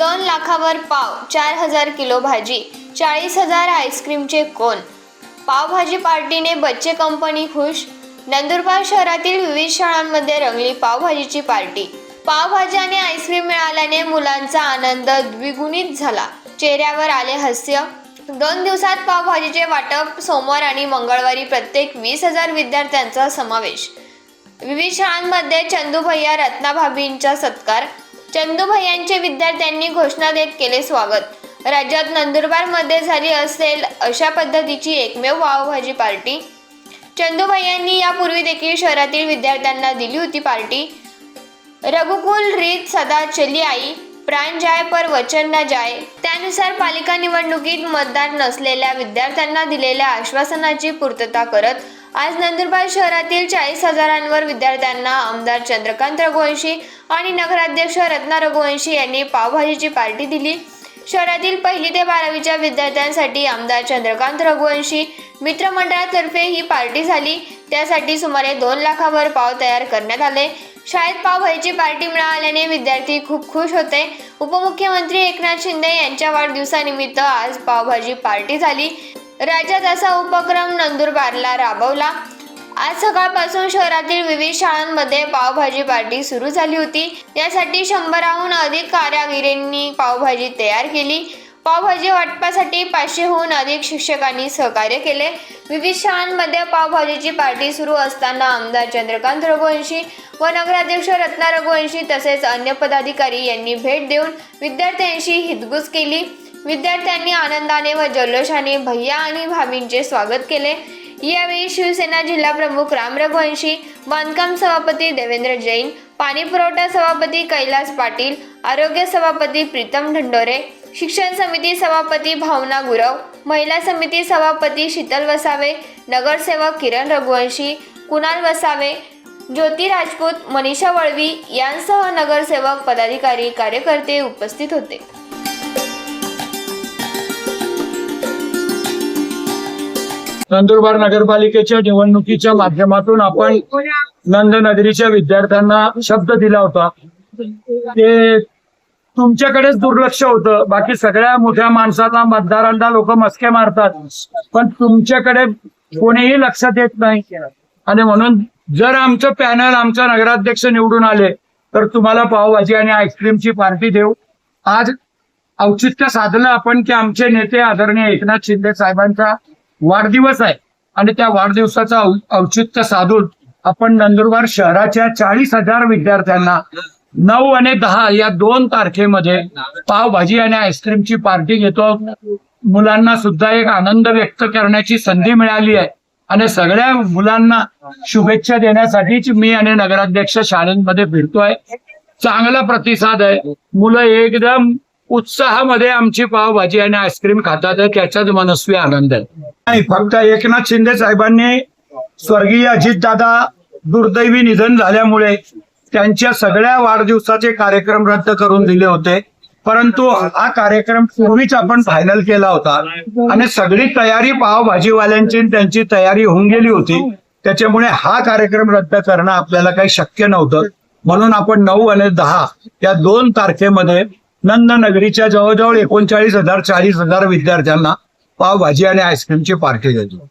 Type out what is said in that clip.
दोन लाखावर पाव चार हजार किलो भाजी चाळीस हजार आईस्क्रीमचे कोण? पावभाजी पार्टीने बच्चे कंपनी खुश? नंदुरबार शहरातील विविध शाळांमध्ये रंगली पावभाजीची पार्टी. पावभाजी आणि आईस्क्रीम मिळाल्याने मुलांचा आनंद द्विगुणित झाला. चेहऱ्यावर आले हास्य. दोन दिवसात पावभाजीचे वाटप सोमवार आणि मंगळवारी प्रत्येक वीस हजार विद्यार्थ्यांचा समावेश. विविध शाळांमध्ये चंदूभैया रत्नाभाबींचा सत्कार चंदूभैयांचे विद्यार्थ्यांनी घोषणा देत केले स्वागत. राज्यात नंदुरबारमध्ये झाली असेल अशा पद्धतीची एकमेव पावभाजी पार्टी. चंदूभैयांनी यापूर्वी देखील शहरातील विद्यार्थ्यांना दिली होती पार्टी. रघुकुल रीत सदा चली आई प्राण जाय पर वचन न जाय. त्यानुसार पालिका निवडणुकीत मतदार नसलेल्या विद्यार्थ्यांना दिलेल्या आश्वासनाची पूर्तता करत आज नंदुरबार शहरातील चाळीस हजारांवर विद्यार्थ्यांना आमदार चंद्रकांत रघुवंशी आणि नगराध्यक्ष रत्ना रघुवंशी यांनी पावभाजीची पार्टी दिली. शहरातील पहिली ते बारावीच्या विद्यार्थ्यांसाठी आमदार चंद्रकांत रघुवंशी मित्रमंडळातर्फे ही पार्टी झाली. त्यासाठी सुमारे दोन लाखावर पाव तयार करण्यात आले. शाळेत पावभाजीची पार्टी मिळाल्याने विद्यार्थी खूप खुश होते. उपमुख्यमंत्री एकनाथ शिंदे यांच्या वाढदिवसानिमित्त आज पावभाजी पार्टी झाली. राज्यात असा उपक्रम नंदुरबारला राबवला. आज सकाळपासून शहरातील विविध शाळांमध्ये पावभाजी पार्टी सुरू झाली होती. यासाठी शंभराहून अधिक कारागिरींनी पावभाजी तयार केली. पावभाजी वाटपासाठी पाचशेहून अधिक शिक्षकांनी सहकार्य केले. विविध शाळांमध्ये पावभाजीची पार्टी सुरू असताना आमदार चंद्रकांत रघुवंशी व नगराध्यक्ष रत्ना रघुवंशी तसेच अन्य पदाधिकारी यांनी भेट देऊन विद्यार्थ्यांशी हितगुज केली. विद्यार्थ्यांनी आनंदाने व जल्लोषाने भैया आणि भाभींचे स्वागत केले. यावेळी शिवसेना जिल्हा प्रमुख राम रघुवंशी बांधकाम सभापती देवेंद्र जैन पाणी पुरवठा सभापती कैलास पाटील आरोग्य सभापती प्रीतम ढंडोरे शिक्षण समिती सभापती भावना गुरव महिला समिती सभापती शीतल वसावे नगरसेवक किरण रघुवंशी कुणाल वसावे ज्योती राजपूत मनीषा वळवी यांसह नगरसेवक पदाधिकारी कार्यकर्ते उपस्थित होते. नंदुरबार नगरपालिकेच्या निवडणुकीच्या माध्यमातून आपण नंदनगरीच्या विद्यार्थ्यांना शब्द दिला होता. ते तुमच्याकडेच दुर्लक्ष होतं. बाकी सगळ्या मोठ्या माणसाला मतदारांना लोक मस्के मारतात. पण तुमच्याकडे कोणीही लक्षात येत नाही. आणि म्हणून जर आमचं पॅनल आमचा नगराध्यक्ष निवडून आले तर तुम्हाला पावभाजी आणि आईस्क्रीमची पार्टी देऊ. आज औचित्य साधलं आपण की आमचे नेते आदरणीय एकनाथ शिंदे साहेबांचा वाढदिवस आहे. आणि त्या वाढदिवसाचं औचित्य साधून आपण नंदुरबार शहराच्या चाळीस हजार विद्यार्थ्यांना नऊ आणि दहा या दोन तारखेमध्ये पावभाजी आणि आईस्क्रीमची पार्टी घेतो. मुलांना सुद्धा एक आनंद व्यक्त करण्याची संधी मिळाली आहे. आणि सगळ्या मुलांना शुभेच्छा देण्यासाठीच मी आणि नगराध्यक्ष शाळांमध्ये फिरतोय. चांगला प्रतिसाद आहे. मुलं एकदम उत्साहामध्ये आमची पावभाजी आणि आईस्क्रीम खातात त्याच्यात त्याचाच मनस्वी आनंद आहे. नाही फक्त एकनाथ शिंदे साहेबांनी स्वर्गीय अजितदादा दुर्दैवी निधन झाल्यामुळे त्यांच्या सगळ्या वाढदिवसाचे कार्यक्रम रद्द करून दिले होते. परंतु हा कार्यक्रम पूर्वीच आपण फायनल केला होता. आणि सगळी तयारी पावभाजीवाल्यांची त्यांची तयारी होऊन गेली होती. त्याच्यामुळे हा कार्यक्रम रद्द करणं आपल्याला काही शक्य नव्हतं. म्हणून आपण नऊ आणि दहा या दोन तारखेमध्ये नंदनगरीच्या जवळजवळ एकोणचाळीस हजार चाळीस हजार विद्यार्थ्यांना पावभाजी आणि आईस्क्रीमची पार्टी देतो.